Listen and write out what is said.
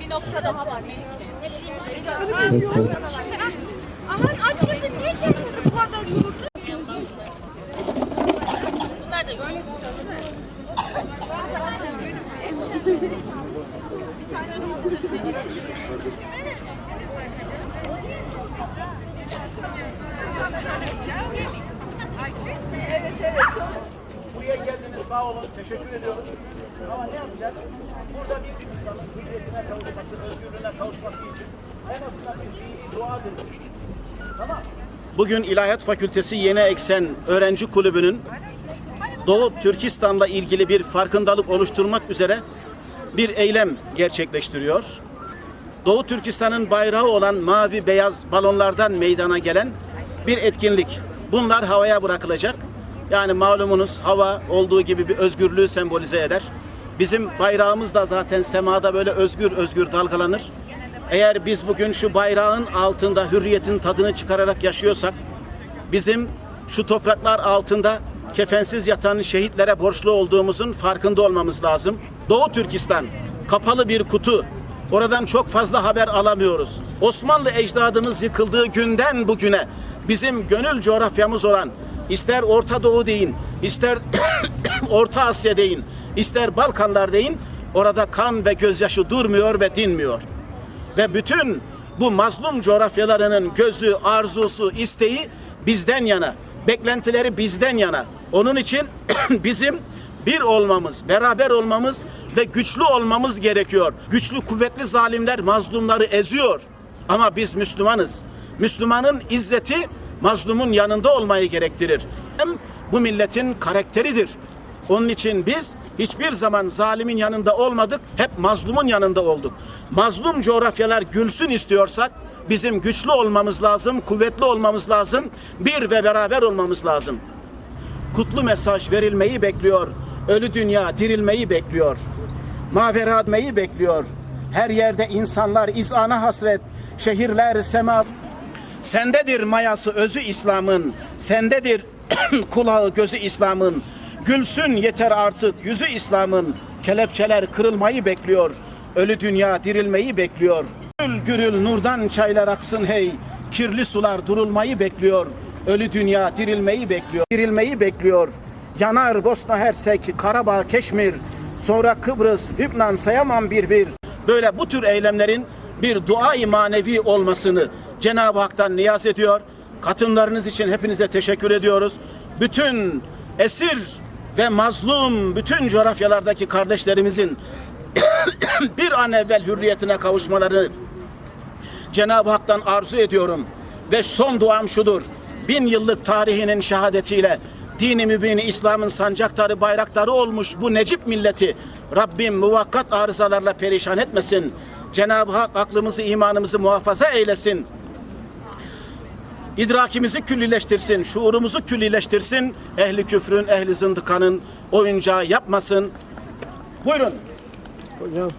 bir nokta daha var. Evet. Aman açıldı. Niye kendinizi bu kadar yordunuz? Bunlar da yok. Buraya sağ olun. Teşekkür ediyoruz. Ama ne yapacağız? Burada bir insanın hürriyetine kavuşması, özgürlüğüne kavuşması için en azından bir dini duadır. Tamam. Bugün İlahiyat Fakültesi Yeni Eksen Öğrenci Kulübü'nün Doğu Türkistan'la ilgili bir farkındalık oluşturmak üzere bir eylem gerçekleştiriyor. Doğu Türkistan'ın bayrağı olan mavi beyaz balonlardan meydana gelen bir etkinlik. Bunlar havaya bırakılacak. Yani malumunuz hava olduğu gibi bir özgürlüğü sembolize eder. Bizim bayrağımız da zaten semada böyle özgür özgür dalgalanır. Eğer biz bugün şu bayrağın altında hürriyetin tadını çıkararak yaşıyorsak, bizim şu topraklar altında kefensiz yatan şehitlere borçlu olduğumuzun farkında olmamız lazım. Doğu Türkistan kapalı bir kutu. Oradan çok fazla haber alamıyoruz. Osmanlı ecdadımız yıkıldığı günden bugüne bizim gönül coğrafyamız olan ister Orta Doğu deyin, ister Orta Asya deyin, ister Balkanlar deyin, orada kan ve gözyaşı durmuyor ve dinmiyor ve bütün bu mazlum coğrafyalarının gözü, arzusu, isteği bizden yana, beklentileri bizden yana. Onun için bizim bir olmamız, beraber olmamız ve güçlü olmamız gerekiyor. Güçlü, kuvvetli zalimler mazlumları eziyor. Ama biz Müslümanız. Müslümanın izzeti mazlumun yanında olmayı gerektirir. Hem bu milletin karakteridir. Onun için biz hiçbir zaman zalimin yanında olmadık, hep mazlumun yanında olduk. Mazlum coğrafyalar gülsün istiyorsak bizim güçlü olmamız lazım, kuvvetli olmamız lazım, bir ve beraber olmamız lazım. Kutlu mesaj verilmeyi bekliyor. Ölü dünya dirilmeyi bekliyor. Mavera bekliyor. Her yerde insanlar izana hasret, şehirler sema Sendedir mayası özü İslam'ın, sendedir kulağı gözü İslam'ın. Gülsün yeter artık yüzü İslam'ın. Kelepçeler kırılmayı bekliyor. Ölü dünya dirilmeyi bekliyor. Gül gürül nurdan çaylar aksın hey. Kirli sular durulmayı bekliyor. Ölü dünya dirilmeyi bekliyor. Dirilmeyi bekliyor. Yanar Bosna Hersek, Karabağ, Keşmir. Sonra Kıbrıs, Lübnan sayamam bir bir. Böyle bu tür eylemlerin bir dua-i manevi olmasını Cenab-ı Hak'tan niyaz ediyor. Katılımlarınız için hepinize teşekkür ediyoruz. Bütün esir ve mazlum bütün coğrafyalardaki kardeşlerimizin bir an evvel hürriyetine kavuşmaları Cenab-ı Hak'tan arzu ediyorum. Ve son duam şudur. Bin yıllık tarihinin şehadetiyle dini mübini İslam'ın sancaktarı bayraktarı olmuş bu Necip milleti Rabbim muvakkat arızalarla perişan etmesin. Cenab-ı Hak aklımızı imanımızı muhafaza eylesin. İdrakimizi küllileştirsin, şuurumuzu küllileştirsin. Ehli küfrün, ehli zındıkanın oyuncağı yapmasın. Buyurun. Hocam